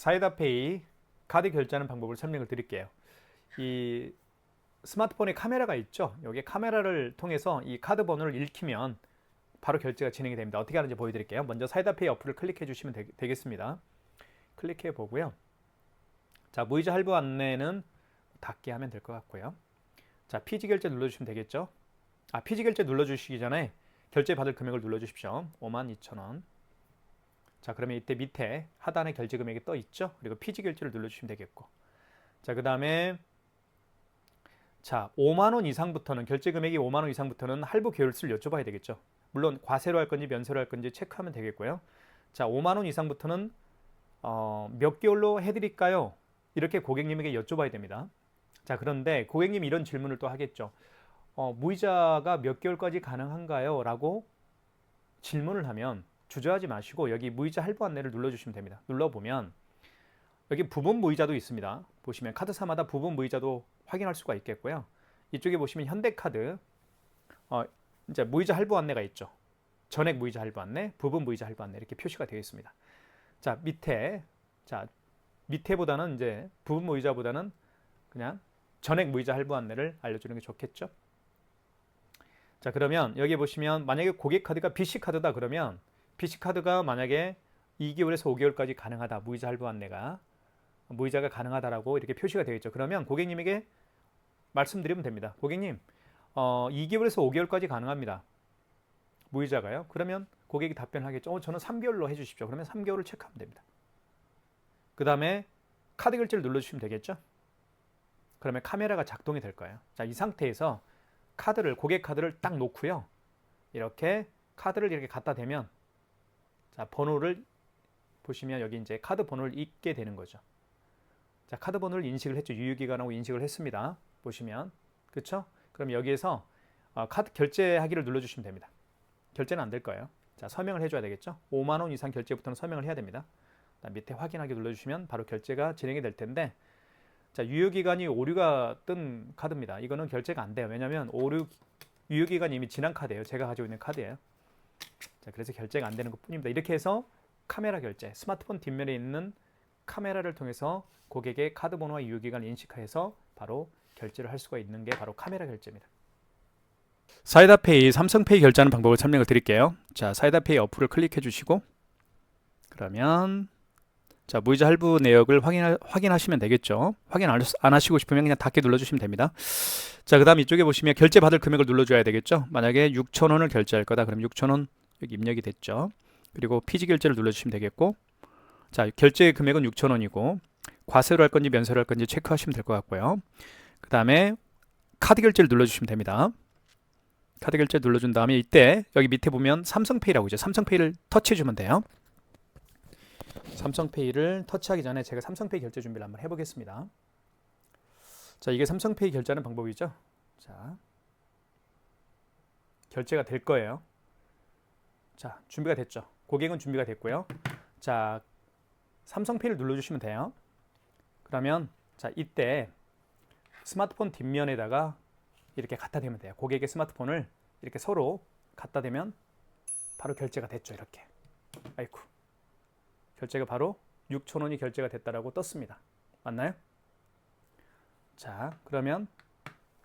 사이다페이 카드 결제하는 방법을 설명을 드릴게요. 이 스마트폰에 카메라가 있죠. 여기 카메라를 통해서 이 카드 번호를 읽히면 바로 결제가 진행이 됩니다. 어떻게 하는지 보여드릴게요. 먼저 사이다페이 어플을 클릭해 주시면 되, 겠습니다 클릭해 보고요. 자 무이자 할부 안내는 닫게 하면 될 것 같고요. 자 피지 결제 눌러주시면 되겠죠. 아 피지 결제 눌러주시기 전에 결제 받을 금액을 눌러주십시오. 52,000원. 자 그러면 이때 밑에 하단에 결제 금액이 떠 있죠. 그리고 피지 결제를 눌러주시면 되겠고. 자 그 다음에 자 5만 원 이상부터는 결제 금액이 5만 원 이상부터는 할부 계열수를 여쭤봐야 되겠죠. 물론 과세로 할 건지 면세로 할 건지 체크하면 되겠고요. 자 5만 원 이상부터는 어, 몇 개월로 해드릴까요? 이렇게 고객님에게 여쭤봐야 됩니다. 자 그런데 고객님 이런 질문을 또 하겠죠. 어, 무이자가 몇 개월까지 가능한가요? 라고 질문을 하면 주저하지 마시고 여기 무이자 할부 안내를 눌러주시면 됩니다. 눌러보면 여기 부분 무이자도 있습니다. 보시면 카드사마다 부분 무이자도 확인할 수가 있겠고요. 이쪽에 보시면 현대카드 어, 이제 무이자 할부 안내가 있죠. 전액 무이자 할부 안내, 부분 무이자 할부 안내 이렇게 표시가 되어 있습니다. 자 밑에 자 밑에보다는 이제 부분 무이자보다는 그냥 전액 무이자 할부 안내를 알려주는 게 좋겠죠. 자 그러면 여기 보시면 만약에 고객 카드가 BC 카드다 그러면 BC 카드가 만약에 2개월에서 5개월까지 가능하다 무이자 할부 안내가 무이자가 가능하다라고 이렇게 표시가 되어 있죠. 그러면 고객님에게 말씀드리면 됩니다. 고객님 어, 2개월에서 5개월까지 가능합니다. 무이자가요. 그러면 고객이 답변하겠죠. 어, 저는 3개월로 해주십시오. 그러면 3개월을 체크하면 됩니다. 그 다음에 카드 결제를 눌러주시면 되겠죠. 그러면 카메라가 작동이 될 거예요. 자, 이 상태에서 카드를 고객 카드를 딱 놓고요. 이렇게 카드를 이렇게 갖다 대면 자, 번호를 보시면 여기 이제 카드 번호를 읽게 되는 거죠. 자, 카드 번호를 인식을 했죠. 유효기간하고 인식을 했습니다. 보시면 그렇죠? 그럼 여기에서 어, 카드 결제하기를 눌러주시면 됩니다. 결제는 안 될 거예요. 자, 서명을 해줘야 되겠죠. 5만 원 이상 결제부터는 서명을 해야 됩니다. 밑에 확인하기 눌러주시면 바로 결제가 진행이 될 텐데 자, 유효기간이 오류가 뜬 카드입니다. 이거는 결제가 안 돼요. 왜냐하면 오류 유효기간이 이미 지난 카드예요. 제가 가지고 있는 카드예요. 자, 그래서 결제가 안 되는 것 뿐입니다. 이렇게 해서 카메라 결제, 스마트폰 뒷면에 있는 카메라를 통해서 고객의 카드 번호와 유효기간을 인식해서 바로 결제를 할 수가 있는 게 바로 카메라 결제입니다. 사이다페이, 삼성페이 결제하는 방법을 설명을 드릴게요. 자, 사이다페이 어플을 클릭해 주시고 그러면 자, 무이자 할부 내역을 확인 확인하시면 되겠죠. 확인 안, 안 하시고 싶으면 그냥 닫게 눌러주시면 됩니다. 자, 그 다음 이쪽에 보시면 결제 받을 금액을 눌러줘야 되겠죠. 만약에 6,000원을 결제할 거다. 그럼 6,000원 여기 입력이 됐죠. 그리고 피지 결제를 눌러주시면 되겠고 자, 결제 금액은 6,000원이고 과세로 할 건지 면세로 할 건지 체크하시면 될 것 같고요. 그 다음에 카드 결제를 눌러주시면 됩니다. 카드 결제 눌러준 다음에 이때 여기 밑에 보면 삼성페이라고 있죠. 삼성페이를 터치해주면 돼요. 삼성페이를 터치하기 전에 제가 삼성페이 결제 준비를 한번 해보겠습니다. 자, 이게 삼성페이 결제하는 방법이죠. 자, 결제가 될 거예요. 자, 준비가 됐죠. 고객은 준비가 됐고요. 자, 삼성페이를 눌러주시면 돼요. 그러면 자, 이때 스마트폰 뒷면에다가 이렇게 갖다 대면 돼요. 고객의 스마트폰을 이렇게 서로 갖다 대면 바로 결제가 됐죠. 이렇게. 아이쿠. 결제가 바로 6,000원이 결제가 됐다라고 떴습니다. 맞나요? 자, 그러면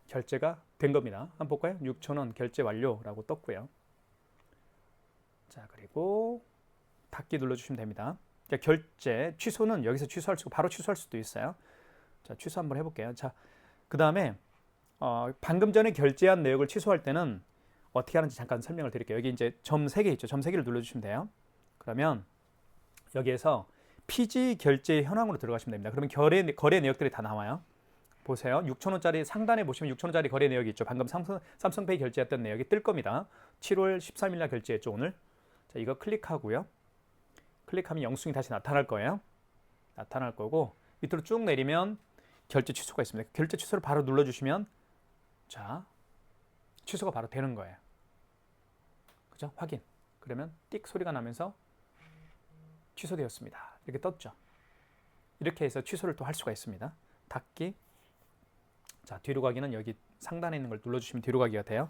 결제가 된 겁니다. 한번 볼까요? 6,000원 결제 완료라고 떴고요. 자, 그리고 닫기 눌러주시면 됩니다. 자, 결제 취소는 여기서 취소할 수 바로 취소할 수도 있어요. 자, 취소 한번 해볼게요. 자, 그 다음에 어, 방금 전에 결제한 내역을 취소할 때는 어떻게 하는지 잠깐 설명을 드릴게요. 여기 이제 점 3개 있죠. 점 3개를 눌러주시면 돼요. 그러면 여기에서 피지 결제 현황으로 들어가시면 됩니다. 그러면 거래, 거래 내역들이 다 나와요. 보세요. 6천원짜리 상단에 보시면 6천원짜리 거래 내역이 있죠. 방금 삼성, 삼성페이 결제했던 내역이 뜰 겁니다. 7월 13일 날 결제했죠. 오늘. 자, 이거 클릭하고요. 클릭하면 영수증이 다시 나타날 거예요. 나타날 거고 밑으로 쭉 내리면 결제 취소가 있습니다. 결제 취소를 바로 눌러 주시면 자 취소가 바로 되는 거예요. 그죠? 확인. 그러면 띡 소리가 나면서 취소되었습니다. 이렇게 떴죠. 이렇게 해서 취소를 또 할 수가 있습니다. 닫기. 자, 뒤로 가기는 여기 상단에 있는 걸 눌러주시면 뒤로 가기가 돼요.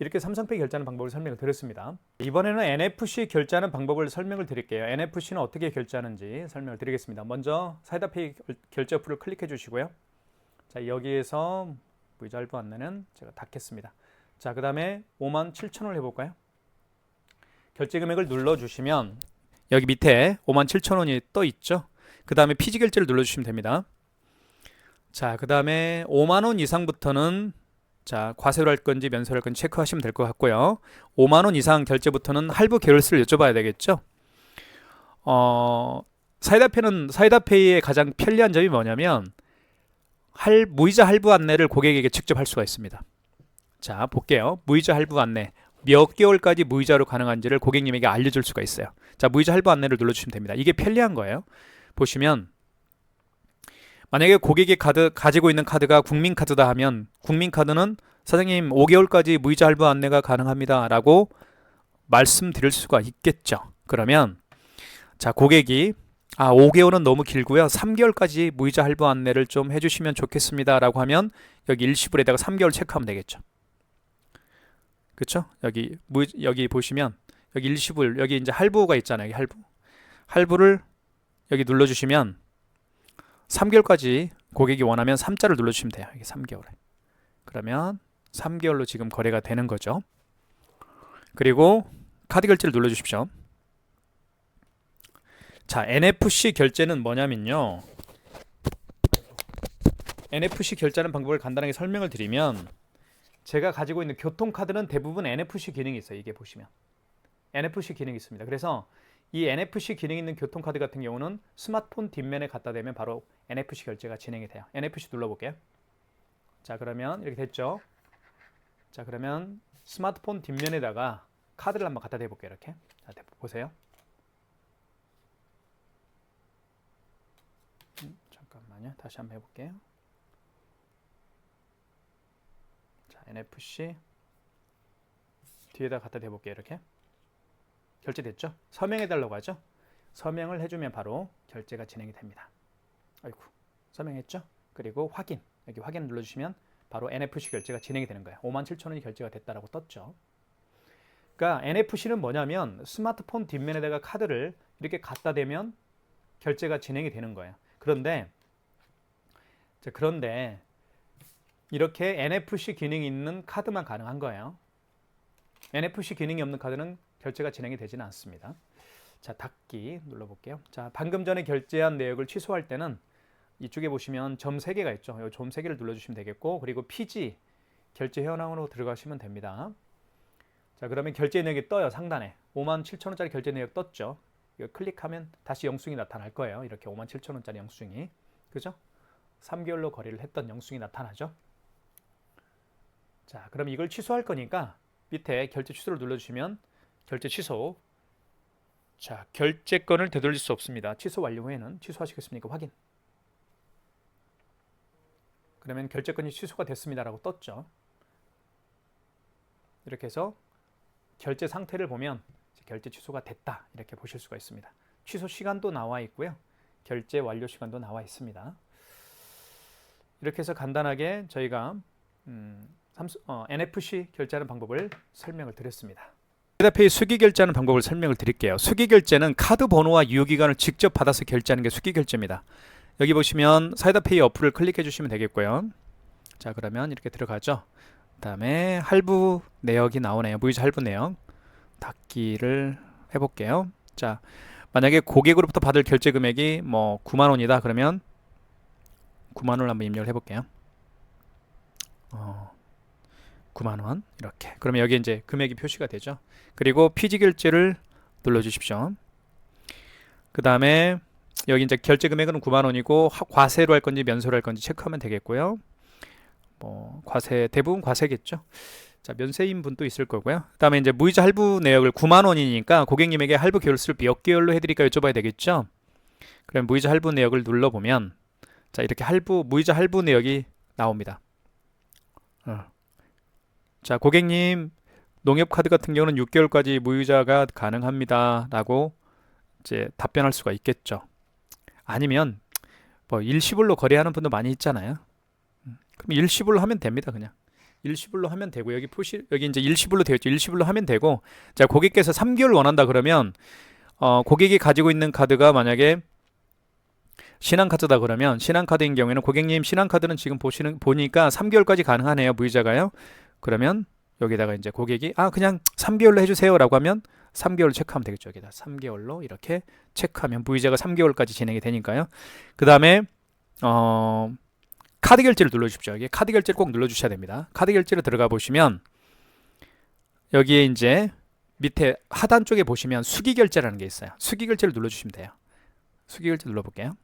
이렇게 삼성페이 결제하는 방법을 설명을 드렸습니다. 이번에는 NFC 결제하는 방법을 설명을 드릴게요. NFC는 어떻게 결제하는지 설명을 드리겠습니다. 먼저 사이다페이 결- 결제 어플을 클릭해 주시고요. 자, 여기에서 무이자 할부 안내는 제가 닫겠습니다. 자, 그 다음에 5만 7천 원을 해볼까요? 결제 금액을 눌러주시면 여기 밑에 5만 7천 원이 떠 있죠. 그 다음에 피지 결제를 눌러주시면 됩니다. 자, 그 다음에 5만 원 이상부터는 자 과세로 할 건지 면세로 할 건지 체크하시면 될 것 같고요. 5만 원 이상 결제부터는 할부 계열수를 여쭤봐야 되겠죠. 어, 사이다페는 사이다페이의 가장 편리한 점이 뭐냐면 할 무이자 할부 안내를 고객에게 직접 할 수가 있습니다. 자 볼게요. 무이자 할부 안내 몇 개월까지 무이자로 가능한지를 고객님에게 알려줄 수가 있어요. 자 무이자 할부 안내를 눌러주시면 됩니다. 이게 편리한 거예요. 보시면 만약에 고객이 카드 가지고 있는 카드가 국민카드다 하면 국민카드는 사장님 5개월까지 무이자 할부 안내가 가능합니다라고 말씀드릴 수가 있겠죠. 그러면 자 고객이 아 5개월은 너무 길고요. 3개월까지 무이자 할부 안내를 좀 해주시면 좋겠습니다라고 하면 여기 일시불에다가 3개월 체크하면 되겠죠. 그렇죠? 여기 무 여기 보시면 여기 일시불 여기 이제 할부가 있잖아요. 할부 할부를 여기 눌러주시면 3개월까지 고객이 원하면 3자를 눌러주시면 돼요. 이게 3개월에. 그러면 3개월로 지금 거래가 되는 거죠. 그리고 카드 결제를 눌러주십시오. 자, NFC 결제는 뭐냐면요. NFC 결제하는 방법을 간단하게 설명을 드리면 제가 가지고 있는 교통카드는 대부분 NFC 기능이 있어요. 이게 보시면. NFC 기능이 있습니다. 그래서 이 NFC 기능 있는 교통카드 같은 경우는 스마트폰 뒷면에 갖다 대면 바로 NFC 결제가 진행이 돼요. NFC 눌러볼게요. 자 그러면 이렇게 됐죠. 자 그러면 스마트폰 뒷면에다가 카드를 한번 갖다 대볼게요. 이렇게. 자 대- 보세요. 음, 잠깐만요. 다시 한번 해볼게요. 자 NFC 뒤에다 갖다 대볼게요. 이렇게. 결제됐죠? 서명해달라고 하죠? 서명을 해주면 바로 결제가 진행이 됩니다. 아이고, 서명했죠? 그리고 확인, 여기 확인 눌러주시면 바로 NFC 결제가 진행이 되는 거예요. 5만 7천 원이 결제가 됐다라고 떴죠. 그러니까 NFC는 뭐냐면 스마트폰 뒷면에다가 카드를 이렇게 갖다 대면 결제가 진행이 되는 거예요. 그런데 자, 그런데 이렇게 NFC 기능이 있는 카드만 가능한 거예요. NFC 기능이 없는 카드는 결제가 진행이 되지는 않습니다. 자, 닫기 눌러볼게요. 자, 방금 전에 결제한 내역을 취소할 때는 이쪽에 보시면 점 3개가 있죠. 이 점 3개를 눌러주시면 되겠고 그리고 PG 결제 현황으로 들어가시면 됩니다. 자, 그러면 결제 내역이 떠요. 상단에 5만 7천 원짜리 결제 내역 떴죠. 이거 클릭하면 다시 영수증이 나타날 거예요. 이렇게 5만 7천 원짜리 영수증이 그죠? 3개월로 거래를 했던 영수증이 나타나죠. 자, 그럼 이걸 취소할 거니까 밑에 결제 취소를 눌러주시면 결제 취소. 자, 결제권을 되돌릴 수 없습니다. 취소 완료 후에는 취소하시겠습니까? 확인. 그러면 결제권이 취소가 됐습니다라고 떴죠. 이렇게 해서 결제 상태를 보면 결제 취소가 됐다 이렇게 보실 수가 있습니다. 취소 시간도 나와 있고요. 결제 완료 시간도 나와 있습니다. 이렇게 해서 간단하게 저희가 음, 삼수, 어, NFC 결제하는 방법을 설명을 드렸습니다. 사이다페이 수기 결제하는 방법을 설명을 드릴게요. 수기 결제는 카드 번호와 유효 기간을 직접 받아서 결제하는 게 수기 결제입니다. 여기 보시면 사이다페이 어플을 클릭해 주시면 되겠고요. 자, 그러면 이렇게 들어가죠. 그 다음에 할부 내역이 나오네요. 무이자 할부 내역. 닫기를 해 볼게요. 자, 만약에 고객으로부터 받을 결제 금액이 뭐 9만 원이다. 그러면 9만 원을 한번 입력을 해 볼게요. 어, 9만 원 이렇게. 그러면 여기 이제 금액이 표시가 되죠. 그리고 피지 결제를 눌러 주십시오. 그다음에 여기 이제 결제 금액은 9만 원이고 하- 과세로 할 건지 면세로 할 건지 체크하면 되겠고요. 뭐 과세 대부분 과세겠죠. 자, 면세인 분도 있을 거고요. 그다음에 이제 무이자 할부 내역을 9만 원이니까 고객님에게 할부 계열수를 몇 개월로 해 드릴까 여쭤봐야 되겠죠. 그럼 무이자 할부 내역을 눌러 보면 자, 이렇게 할부 무이자 할부 내역이 나옵니다. 어. 자, 고객님 농협 카드 같은 경우는 6개월까지 무이자가 가능합니다 라고 이제 답변할 수가 있겠죠. 아니면 뭐 일시불로 거래하는 분도 많이 있잖아요. 음, 그럼 일시불로 하면 됩니다, 그냥. 일시불로 하면 되고 여기 표시 여기 이제 일시불로 되어 있죠. 일시불로 하면 되고 자 고객께서 3개월 원한다 그러면 어 고객이 가지고 있는 카드가 만약에 신한카드다 그러면 신한카드인 경우에는 고객님 신한카드는 지금 보시는 보니까 3개월까지 가능하네요 무이자가요. 그러면 여기다가 이제 고객이 아 그냥 3개월로 해주세요라고 하면 3개월 체크하면 되겠죠 여기다 3개월로 이렇게 체크하면 무이자가 3개월까지 진행이 되니까요. 그 다음에 어 카드 결제를 눌러주십시오. 여기 카드 결제를 꼭 눌러주셔야 됩니다. 카드 결제를 들어가 보시면 여기에 이제 밑에 하단 쪽에 보시면 수기 결제라는 게 있어요. 수기 결제를 눌러주시면 돼요. 수기 결제 눌러볼게요.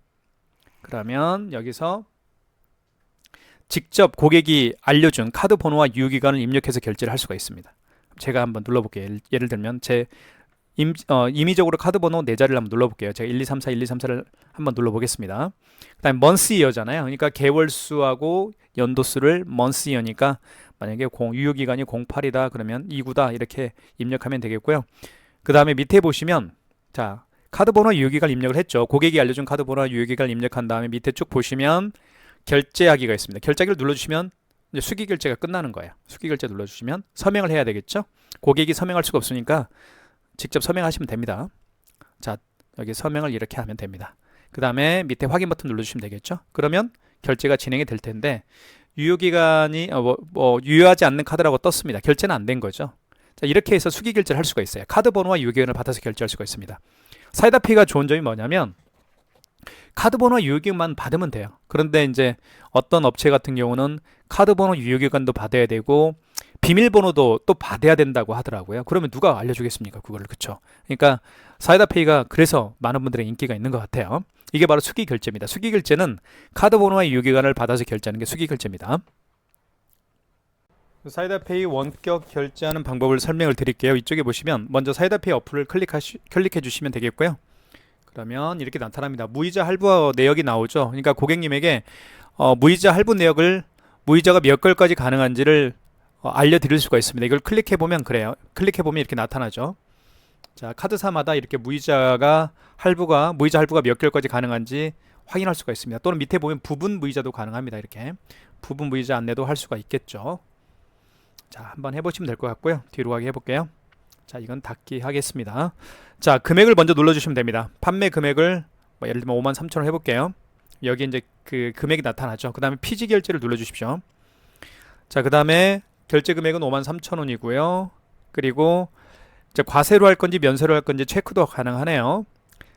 그러면 여기서 직접 고객이 알려준 카드 번호와 유효기간을 입력해서 결제를 할 수가 있습니다. 제가 한번 눌러볼게요. 예를, 예를 들면 제 임, 어, 임의적으로 카드 번호 네 자리를 한번 눌러볼게요. 제가 1, 2, 3, 4, 1, 2, 3, 4를 한번 눌러보겠습니다. 그 다음에 month이어잖아요. 그러니까 개월 수하고 연도 수를 month이어니까 만약에 공, 유효 기간이 08이다 그러면 29다 이렇게 입력하면 되겠고요. 그 다음에 밑에 보시면 자 카드 번호 유효 기간 입력을 했죠. 고객이 알려준 카드 번호 유효 기간 입력한 다음에 밑에 쭉 보시면 결제하기가 있습니다. 결제하기를 눌러주시면 이제 수기 결제가 끝나는 거예요. 수기 결제 눌러주시면 서명을 해야 되겠죠. 고객이 서명할 수가 없으니까 직접 서명하시면 됩니다. 자 여기 서명을 이렇게 하면 됩니다. 그 다음에 밑에 확인 버튼 눌러주시면 되겠죠. 그러면 결제가 진행이 될 텐데 유효기간이 어, 뭐, 뭐 유효하지 않는 카드라고 떴습니다. 결제는 안 된 거죠. 자, 이렇게 해서 수기 결제를 할 수가 있어요. 카드 번호와 유효기간을 받아서 결제할 수가 있습니다. 사이다페이가 좋은 점이 뭐냐면 카드 번호와 유효기간만 받으면 돼요. 그런데 이제 어떤 업체 같은 경우는 카드 번호 유효기간도 받아야 되고 비밀번호도 또 받아야 된다고 하더라고요. 그러면 누가 알려주겠습니까? 그거를 그쵸? 그러니까 사이다페이가 그래서 많은 분들의 인기가 있는 것 같아요. 이게 바로 수기 결제입니다. 수기 결제는 카드 번호와 유효기간을 받아서 결제하는 게 수기 결제입니다. 사이다페이 원격 결제하는 방법을 설명을 드릴게요. 이쪽에 보시면 먼저 사이다페이 어플을 클릭하시, 클릭해 주시면 되겠고요. 그러면 이렇게 나타납니다. 무이자 할부 내역이 나오죠. 그러니까 고객님에게 어, 무이자 할부 내역을 무이자가 몇 개월까지 가능한지를 어, 알려드릴 수가 있습니다. 이걸 클릭해 보면 그래요. 클릭해 보면 이렇게 나타나죠. 자 카드사마다 이렇게 무이자가 할부가 무이자 할부가 몇 개월까지 가능한지 확인할 수가 있습니다. 또는 밑에 보면 부분 무이자도 가능합니다. 이렇게 부분 무이자 안내도 할 수가 있겠죠. 자 한번 해보시면 될 것 같고요. 뒤로 가게 해볼게요. 자 이건 닫기 하겠습니다. 자 금액을 먼저 눌러주시면 됩니다. 판매 금액을 뭐 예를 들면 5만 3천 원 해볼게요. 여기 이제 그 금액이 나타나죠. 그 다음에 피지 결제를 눌러주십시오. 자 그 다음에 결제 금액은 5만 3천 원이고요. 그리고 이제 과세로 할 건지 면세로 할 건지 체크도 가능하네요.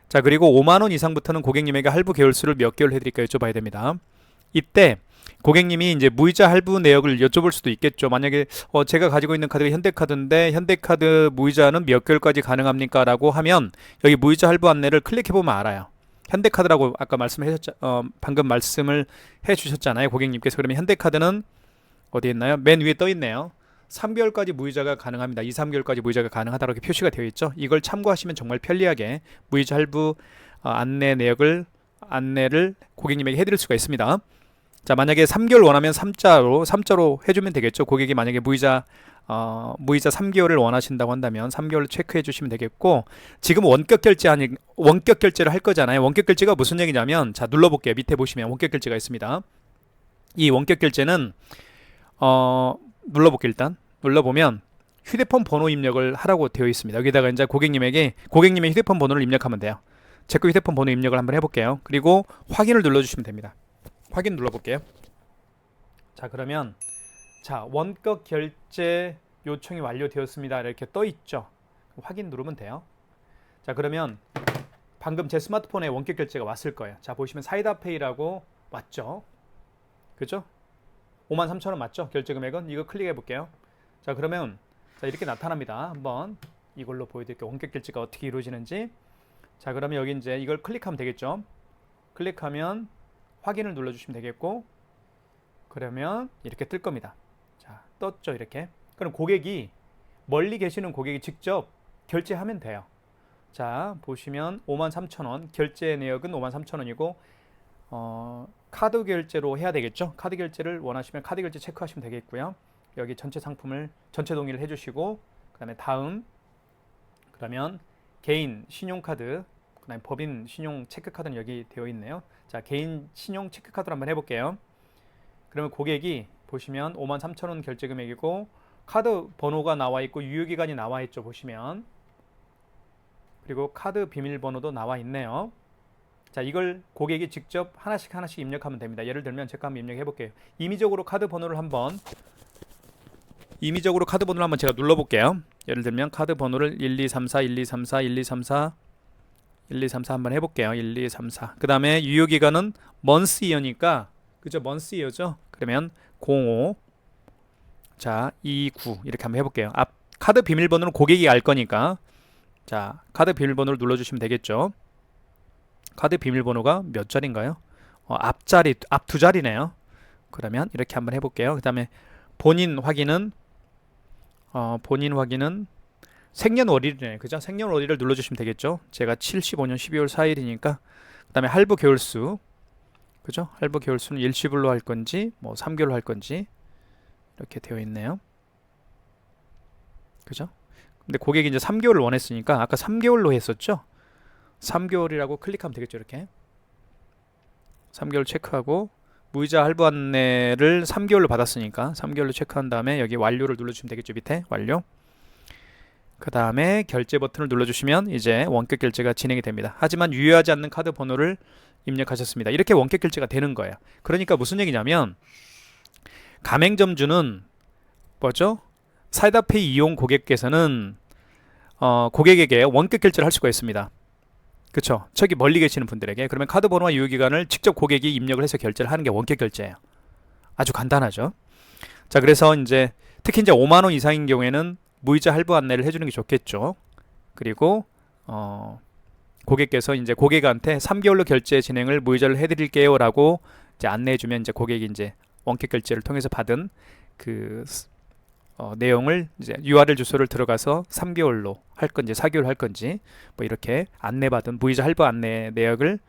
자 그리고 5만 원 이상부터는 고객님에게 할부 개월수를 몇 개월 해드릴까 여쭤봐야 됩니다. 이때 고객님이 이제 무이자 할부 내역을 여쭤볼 수도 있겠죠. 만약에 어, 제가 가지고 있는 카드가 현대카드인데 현대카드 무이자는 몇 개월까지 가능합니까?라고 하면 여기 무이자 할부 안내를 클릭해 보면 알아요. 현대카드라고 아까 말씀하셨죠. 어, 방금 말씀을 해 주셨잖아요. 고객님께서 그러면 현대카드는 어디 있나요? 맨 위에 떠 있네요. 3개월까지 무이자가 가능합니다. 2, 3개월까지 무이자가 가능하다고 표시가 되어 있죠. 이걸 참고하시면 정말 편리하게 무이자 할부 어, 안내 내역을 안내를 고객님에게 해드릴 수가 있습니다. 자 만약에 3개월 원하면 3자로 3자로 해주면 되겠죠. 고객이 만약에 무이자 어, 무이자 3개월을 원하신다고 한다면 3개월 체크해 주시면 되겠고 지금 원격 결제 하니 원격 결제를 할 거잖아요. 원격 결제가 무슨 얘기냐면 자 눌러볼게요. 밑에 보시면 원격 결제가 있습니다. 이 원격 결제는 어, 눌러볼게요 일단 눌러보면 휴대폰 번호 입력을 하라고 되어 있습니다. 여기다가 이제 고객님에게 고객님의 휴대폰 번호를 입력하면 돼요. 제 거 휴대폰 번호 입력을 한번 해볼게요. 그리고 확인을 눌러주시면 됩니다. 확인 눌러볼게요. 자 그러면 자 원격 결제 요청이 완료되었습니다. 이렇게 떠 있죠. 확인 누르면 돼요. 자 그러면 방금 제 스마트폰에 원격 결제가 왔을 거예요. 자 보시면 사이다페이라고 왔죠. 그죠? 5만 3천 원 맞죠? 결제 금액은 이거 클릭해 볼게요. 자 그러면 자 이렇게 나타납니다. 한번 이걸로 보여드릴게요. 원격 결제가 어떻게 이루어지는지. 자 그러면 여기 이제 이걸 클릭하면 되겠죠. 클릭하면 확인을 눌러주시면 되겠고 그러면 이렇게 뜰 겁니다. 자 떴죠 이렇게. 그럼 고객이 멀리 계시는 고객이 직접 결제하면 돼요. 자 보시면 5만 3천 원 결제 내역은 5만 3천 원이고 어, 카드 결제로 해야 되겠죠. 카드 결제를 원하시면 카드 결제 체크하시면 되겠고요. 여기 전체 상품을 전체 동의를 해주시고 그다음에 다음 그러면 개인 신용카드 그다음에 법인 신용 체크카드는 여기 되어 있네요. 자 개인 신용 체크카드로 한번 해볼게요. 그러면 고객이 보시면 5만 3천 원 결제 금액이고 카드 번호가 나와 있고 유효 기간이 나와 있죠. 보시면 그리고 카드 비밀번호도 나와 있네요. 자, 이걸 고객이 직접 하나씩 하나씩 입력하면 됩니다. 예를 들면 제가 한번 입력해 볼게요. 임의적으로 카드 번호를 한번 임의적으로 카드 번호를 한번 제가 눌러 볼게요. 예를 들면 카드 번호를 1234 1234 1234 1234 한번 해 볼게요. 1234. 그 다음에 유효 기간은 먼스 이어니까 그죠? 먼스 이어죠? 그러면 05 자, 29 이렇게 한번 해 볼게요. 앞 카드 비밀번호는 고객이 알 거니까 자, 카드 비밀번호를 눌러 주시면 되겠죠. 카드 비밀번호가 몇 자리인가요? 어, 앞자리 앞 두 자리네요. 그러면 이렇게 한번 해볼게요. 그 다음에 본인 확인은 어, 본인 확인은 생년월일이네, 그죠? 생년월일을 눌러주시면 되겠죠. 제가 75년 12월 4일이니까 그 다음에 할부 개월수, 그죠? 할부 개월수는 일시불로 할 건지 뭐 3개월로 할 건지 이렇게 되어 있네요. 그죠? 근데 고객이 이제 3개월을 원했으니까 아까 3개월로 했었죠? 3개월이라고 클릭하면 되겠죠 이렇게 3개월 체크하고 무이자 할부 안내를 3개월로 받았으니까 3개월로 체크한 다음에 여기 완료를 눌러주시면 되겠죠 밑에 완료 그 다음에 결제 버튼을 눌러주시면 이제 원격 결제가 진행이 됩니다 하지만 유효하지 않는 카드 번호를 입력하셨습니다 이렇게 원격 결제가 되는 거예요 그러니까 무슨 얘기냐면 가맹점주는 뭐죠 사이다페이 이용 고객께서는 어, 고객에게 원격 결제를 할 수가 있습니다 그렇죠. 저기 멀리 계시는 분들에게 그러면 카드 번호와 유효 기간을 직접 고객이 입력을 해서 결제를 하는 게 원격 결제예요. 아주 간단하죠. 자, 그래서 이제 특히 이제 5만 원 이상인 경우에는 무이자 할부 안내를 해 주는 게 좋겠죠. 그리고 어 고객께서 이제 고객한테 3개월로 결제 진행을 무이자를 해 드릴게요라고 이제 안내해 주면 이제 고객이 이제 원격 결제를 통해서 받은 그 어, 내용을 이제 URL 주소를 들어가서 3개월로 할 건지 4개월 할 건지 뭐 이렇게 안내받은 무이자 할부 안내 내역을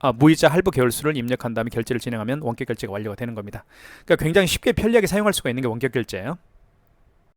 아, 무이자 할부 개월수를 입력한 다음에 결제를 진행하면 원격 결제가 완료가 되는 겁니다. 그러니까 굉장히 쉽게 편리하게 사용할 수가 있는 게 원격 결제예요.